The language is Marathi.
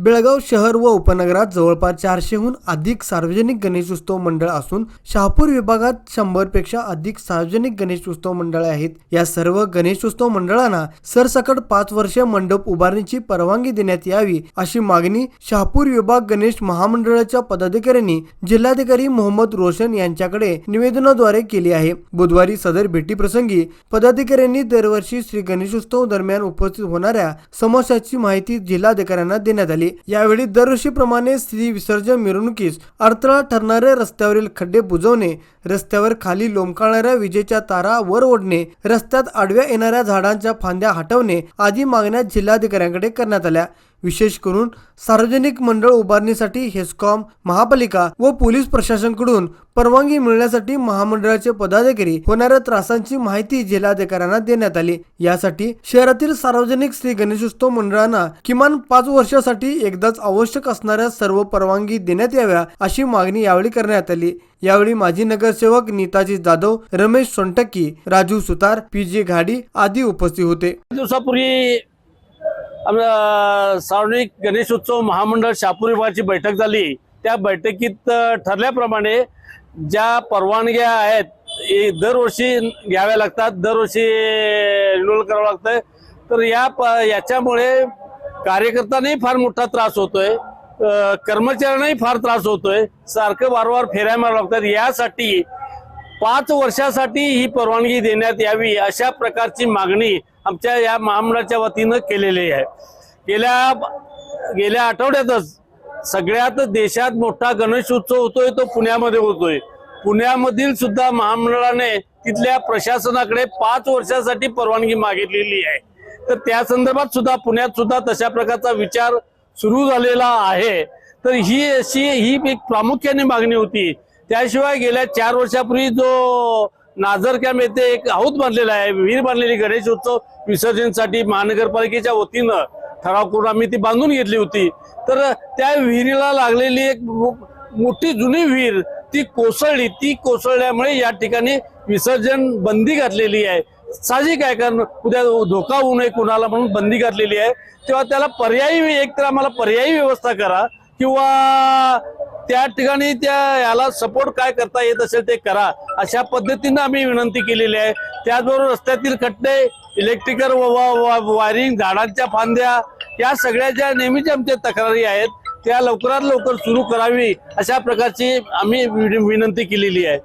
बेळगाव शहर व उपनगरात जवळपास चारशेहून अधिक सार्वजनिक गणेशोत्सव मंडळ असून शहापूर विभागात शंभरपेक्षा अधिक सार्वजनिक गणेशोत्सव मंडळे आहेत. या सर्व गणेशोत्सव मंडळांना सरसकट पाच वर्षे मंडप उभारणीची परवानगी देण्यात यावी अशी मागणी शहापूर विभाग गणेश महामंडळाच्या पदाधिकाऱ्यांनी जिल्हाधिकारी मोहम्मद रोशन यांच्याकडे निवेदनाद्वारे केली आहे. बुधवारी सदर भेटीप्रसंगी पदाधिकाऱ्यांनी दरवर्षी श्री गणेशोत्सव दरम्यान उपस्थित होणाऱ्या समस्याची माहिती जिल्हाधिकाऱ्यांना देण्यात आली. यावेळी दरवर्षीप्रमाणे श्री विसर्जन मिरवणुकीस अडथळा ठरणारे रस्त्यावरील खड्डे बुजवणे रस्त्यावर खाली लोंबकाळणाऱ्या विजेच्या तारा वर ओढणे रस्त्यात आडव्या येणाऱ्या झाडांच्या फांद्या हटवणे आदी मागण्या जिल्हाधिकाऱ्यांकडे करण्यात आल्या. विशेष करून सार्वजनिक मंडळ उभारणीसाठी हेस्कॉम महापालिका व पोलीस प्रशासनकडून परवानगी मिळण्यासाठी महामंडळाचे पदाधिकारी होणाऱ्या त्रासांची माहिती जिल्हाधिकाऱ्यांना देण्यात आली. यासाठी शहरातील सार्वजनिक श्री गणेशोत्सव मंडळांना किमान पाच वर्षासाठी एकदाच आवश्यक असणाऱ्या सर्व परवानगी देण्यात याव्या अशी मागणी यावेळी करण्यात आली. यावेळी माजी नगरसेवक नीताजी जाधव रमेश सोनटक्की राजू सुतार पी जे घाडी आदी उपस्थित होते. दिवसापूर्वी सार्वजनिक गणेशोत्सव महामंडळ शहापूर विभागाची बैठक झाली. त्या बैठकीत ठरल्याप्रमाणे ज्या परवानग्या आहेत दरवर्षी घ्याव्या लागतात दरवर्षी रिन्युअल करावं लागतं तर या प याच्यामुळे कार्यकर्त्यांनाही फार मोठा त्रास होतोय कर्मचाऱ्यांनाही फार त्रास होतोय. सारखं वारंवार फेऱ्या मारावं लागतात. यासाठी पाच वर्षासाठी ही परवानगी देण्यात यावी अशा प्रकारची मागणी आमच्या या महामंडळाच्या वतीनं केलेले आहे. गेल्या गेल्या आठवड्यातच सगळ्यात देशात मोठा गणेश उत्सव होतोय तो पुण्यामध्ये होतोय. पुण्यामधील सुद्धा महामंडळाने तिथल्या प्रशासनाकडे पाच वर्षासाठी परवानगी मागितलेली आहे. तर त्या संदर्भात सुद्धा पुण्यात सुद्धा तशा प्रकारचा विचार सुरू झालेला आहे. तर ही अशी ही एक प्रामुख्याने मागणी होती. त्याशिवाय गेल्या चार वर्षापूर्वी जो नाझर कॅम्प येथे एक हाऊत बांधलेला आहे विहीर बांधलेली गणेश उत्सव विसर्जनसाठी महानगरपालिकेच्या वतीनं ठराव करून आम्ही ती बांधून घेतली होती. तर त्या विहिरीला लागलेली एक मो- मोठी जुनी विहीर ती कोसळली. ती कोसळल्यामुळे या ठिकाणी विसर्जन बंदी घातलेली आहे. साहजिक आहे कारण उद्या धोका होऊ नये कुणाला म्हणून बंदी घातलेली आहे. तेव्हा त्याला पर्यायी एक तर आम्हाला पर्यायी व्यवस्था करा. किंवा त्या ठिकाणी त्या याला सपोर्ट काय करता येत असेल ते करा. अशा पद्धतीनं आम्ही विनंती केलेली आहे. त्याचबरोबर रस्त्यातील खड्डे इलेक्ट्रिकल वायरिंग झाडांच्या फांद्या या सगळ्या ज्या नेहमीच्या आमच्या तक्रारी आहेत त्या लवकरात लवकर सुरू करावी अशा प्रकारची आम्ही विनंती केलेली आहे.